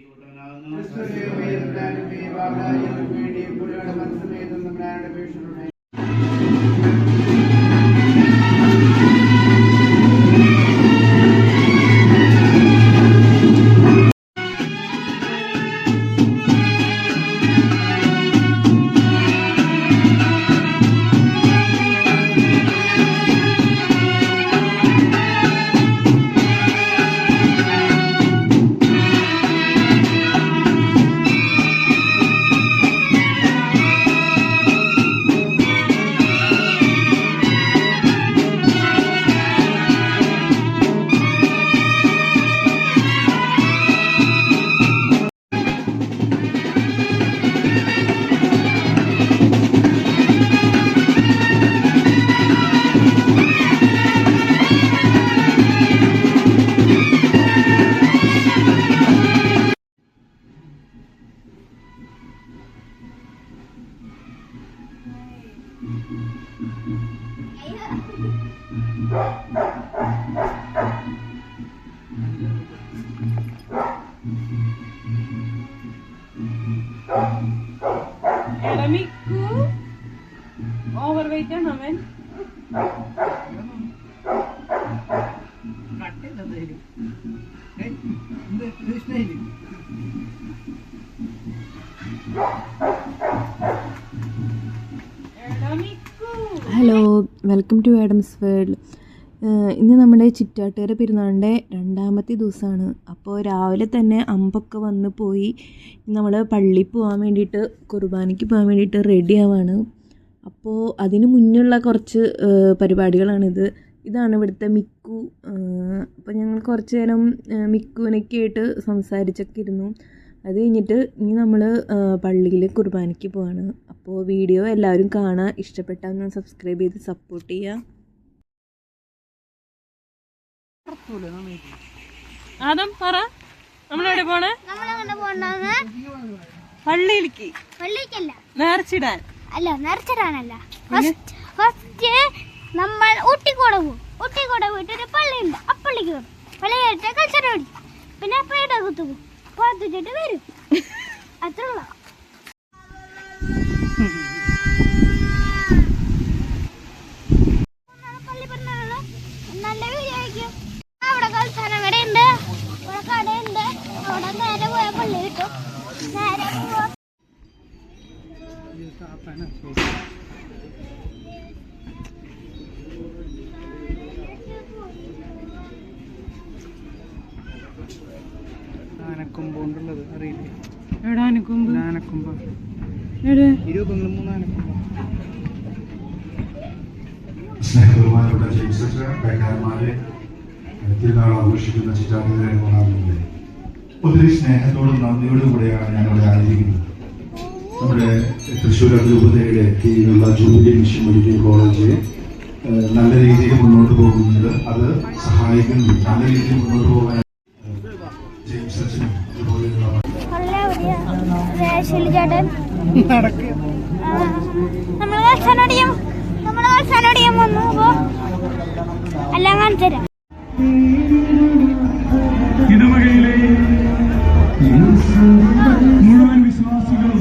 എടാ hello welcome to Adam's world. ഇന്ന് നമ്മുടെ ചിറ്റാട്ടുകര പെരുന്നാളിന്റെ രണ്ടാമത്തെ ദിവസമാണ്. അപ്പോൾ രാവിലെ തന്നെ അമ്പൊക്കെ വന്ന് പോയി നമ്മൾ പള്ളിയിൽ പോകാൻ വേണ്ടിയിട്ട് കുർബാനയ്ക്ക് പോകാൻ വേണ്ടിയിട്ട് റെഡി ആവാണ്. അപ്പോൾ അതിന് മുന്നുള്ള കുറച്ച് പരിപാടികളാണിത്. ഇതാണ് ഇവിടുത്തെ മിക്കു അപ്പോൾ ഞങ്ങൾ കുറച്ച് നേരം മിക്കുവിനൊക്കെ ആയിട്ട് സംസാരിച്ചൊക്കെ ഇരുന്നു. അത് കഴിഞ്ഞിട്ട് ഇനി നമ്മൾ പള്ളിയിൽ കുർബാനയ്ക്ക് പോവാണ്. അപ്പോൾ വീഡിയോ എല്ലാവരും കാണാൻ ഇഷ്ടപ്പെട്ടാൽ സബ്സ്ക്രൈബ് ചെയ്ത് സപ്പോർട്ട് ചെയ്യുക ആദം പറ. നമ്മളെവിടെ പോണേ? പള്ളിയിലേക്ക്. പള്ളിക്കല്ല. നേർച്ചിടാൻ. അല്ല നേർച്ചിടാനല്ല. ഫസ്റ്റ് ഫസ്റ്റ് നമ്മൾ ഊട്ടിക്കോടെ പോകും ഊട്ടിക്കോടെ പോയിട്ട് ഒരു പള്ളിയുണ്ട്. ആ പള്ളിക്ക് പോകും പള്ളി കഴിച്ചാൽ കച്ചറ പിന്നെ പേടകത്ത് കുത്തു പോകും പാത്തിച്ചിട്ട് വരും. ആനക്കൊമ്പുകൊണ്ടുള്ളത് അറിയില്ലേ? എവിടെ അനുക്കുമ്പ് ആനക്കൊമ്പ് എവിടെ? ഇരുപത്തൊന്ന് മൂന്ന് ആനക്കൊമ്പ് തിരുനാൾ ആഘോഷിക്കുന്ന കാണാറുണ്ട് ഒത്തിരി സ്നേഹത്തോടും നന്ദിയോടും കൂടെയാണ് ആയിരിക്കുന്നത് നമ്മുടെ തൃശ്ശൂർ അതിരൂപതയുടെ കീഴിലുള്ള ജൂബിലി മിഷൻ മെഡിക്കൽ കോളേജ് നല്ല രീതിയിൽ മുന്നോട്ട് പോകുന്നുണ്ട് അത് സഹായിക്കുന്നു നല്ല രീതിയിൽ മുന്നോട്ട് നമ്മൾ കളിച്ചാനടിയും നമ്മൾ കളിച്ചാനടിയും വന്നു. അപ്പോ എല്ലാം കാണിച്ചു തരാം. ഇടവകയിലെ മുഴുവൻ വിശ്വാസികളും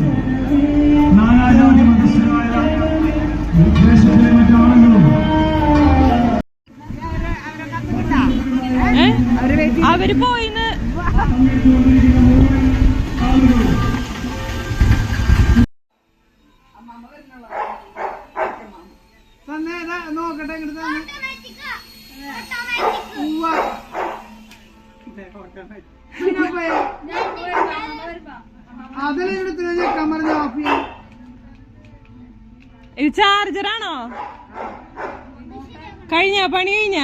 നാനാജാതി മതസ്ഥരായ ദേശത്തിലെ മറ്റാളുകളും? അവർ പോയിന്ന് നോക്കട്ടെ ഇങ്ങോട്ട്. അതിലെ ഓഫ് ചെയ്യാം. ഇത് ചാർജറാണോ? കഴിഞ്ഞ? പണി കഴിഞ്ഞ?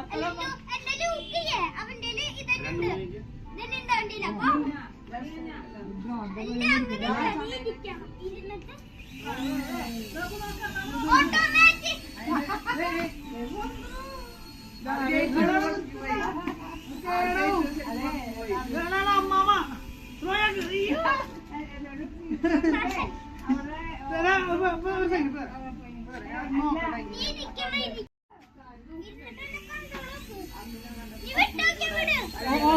അവന്റെ വണ്ടിയില്ല അപ്പൊ തരാ നീ ഇരിക്കണ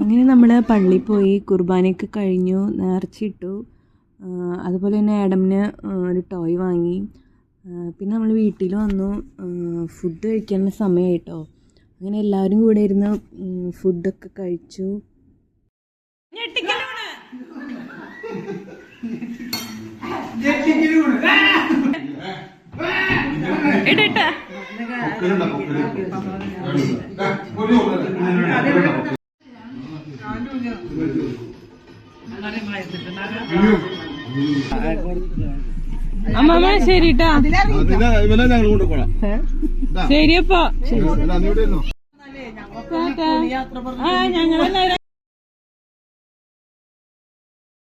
അങ്ങനെ നമ്മൾ പള്ളി പോയി കുർബാനയൊക്കെ കഴിഞ്ഞു നേർച്ചയിട്ടു. അതുപോലെ തന്നെ ആഡമിന് ഒരു ടോയ് വാങ്ങി. പിന്നെ നമ്മൾ വീട്ടിൽ വന്നു. ഫുഡ് കഴിക്കാനുള്ള സമയമായിട്ടോ അങ്ങനെ എല്ലാവരും കൂടെ ഇരുന്ന് ഫുഡൊക്കെ കഴിച്ചു. ഇടട്ടെ അമ്മമ്മ ശരിട്ടാ. ഇവനെ ഞങ്ങൾ കൊണ്ടുപോകണം ശരിയപ്പോ. ഞങ്ങളെ ആ ഞങ്ങളെല്ലാരും